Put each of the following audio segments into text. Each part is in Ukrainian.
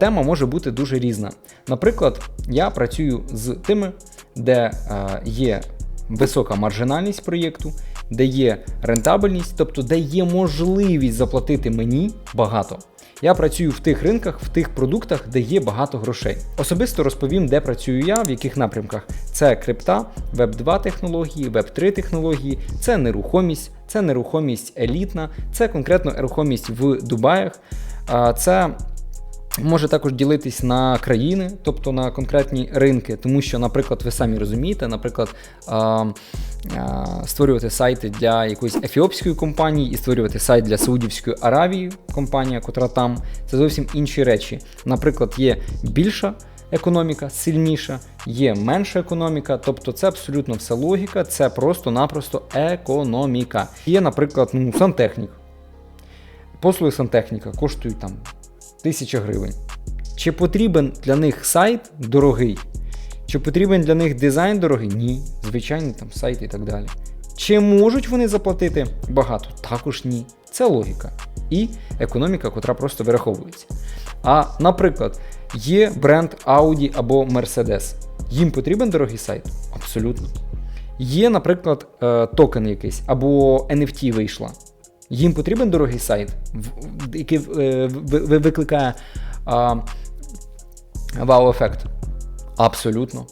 Тема може бути дуже різна. Наприклад, я працюю з тими, де е, є висока маржинальність проєкту, де є рентабельність, тобто де є можливість заплатити мені багато. Я працюю в тих ринках, в тих продуктах, де є багато грошей. Особисто розповім, де працюю я, в яких напрямках. Це крипта, веб 2 технології, веб 3 технології, це нерухомість, це нерухомість елітна, це конкретно нерухомість в Дубаях. Це може також ділитись на країни, тобто на конкретні ринки, тому що, наприклад, ви самі розумієте, наприклад, створювати сайти для якоїсь ефіопської компанії і створювати сайт для Саудівської Аравії, компанія, котра там, це зовсім інші речі. Наприклад, є більша. Економіка сильніша, є менша економіка, тобто це абсолютно все логіка, це просто-напросто економіка. Є, наприклад, ну, сантехнік. Послуги сантехніка коштують там тисяча гривень. Чи потрібен для них сайт дорогий? Чи потрібен для них дизайн дорогий? Ні. Звичайний там сайт і так далі. Чи можуть вони заплатити багато? Також ні. Це логіка. І економіка, котра просто вираховується. А, наприклад, є бренд Audi або Mercedes. Їм потрібен дорогий сайт? Абсолютно. Є, наприклад, е, токен якийсь або NFT вийшла. Їм потрібен дорогий сайт, який е, ви- ви- викликає вау-ефект. Абсолютно.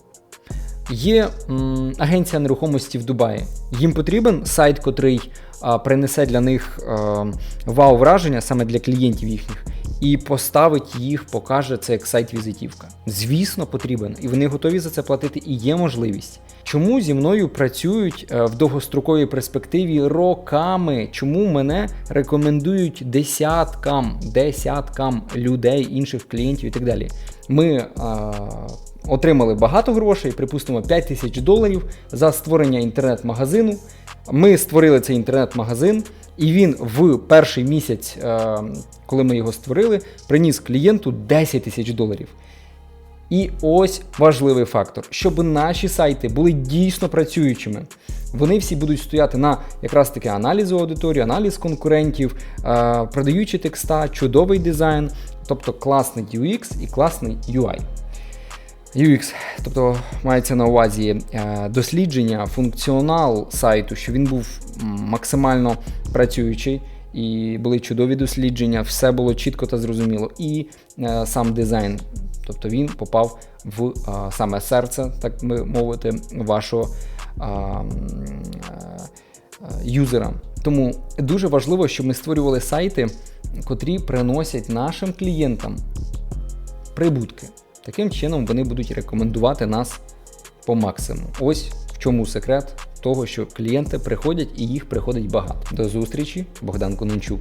Є м, агенція нерухомості в Дубаї. Їм потрібен сайт, котрий а, принесе для них а, вау-враження саме для клієнтів їхніх, і поставить їх, покаже це як сайт-візитівка. Звісно, потрібен, і вони готові за це платити, і є можливість. Чому зі мною працюють е, в довгостроковій перспективі роками? Чому мене рекомендують десяткам, десяткам людей, інших клієнтів і так далі? Ми е, отримали багато грошей, припустимо 5 тисяч доларів за створення інтернет-магазину. Ми створили цей інтернет-магазин, і він в перший місяць, е, коли ми його створили, приніс клієнту 10 тисяч доларів. І ось важливий фактор, щоб наші сайти були дійсно працюючими. Вони всі будуть стояти на якраз таки аналізу аудиторії, аналіз конкурентів, е, продаючи текста, чудовий дизайн, тобто класний UX і класний UI. UX, тобто мається на увазі е, дослідження, функціонал сайту, що він був максимально працюючий, і були чудові дослідження, все було чітко та зрозуміло. І е, сам дизайн, тобто він попав в е, саме серце, так би мовити, вашого е, е, юзера. Тому дуже важливо, щоб ми створювали сайти, котрі приносять нашим клієнтам прибутки. Таким чином вони будуть рекомендувати нас по максимуму. Ось в чому секрет того, що клієнти приходять і їх приходить багато. До зустрічі, Богдан Конончук.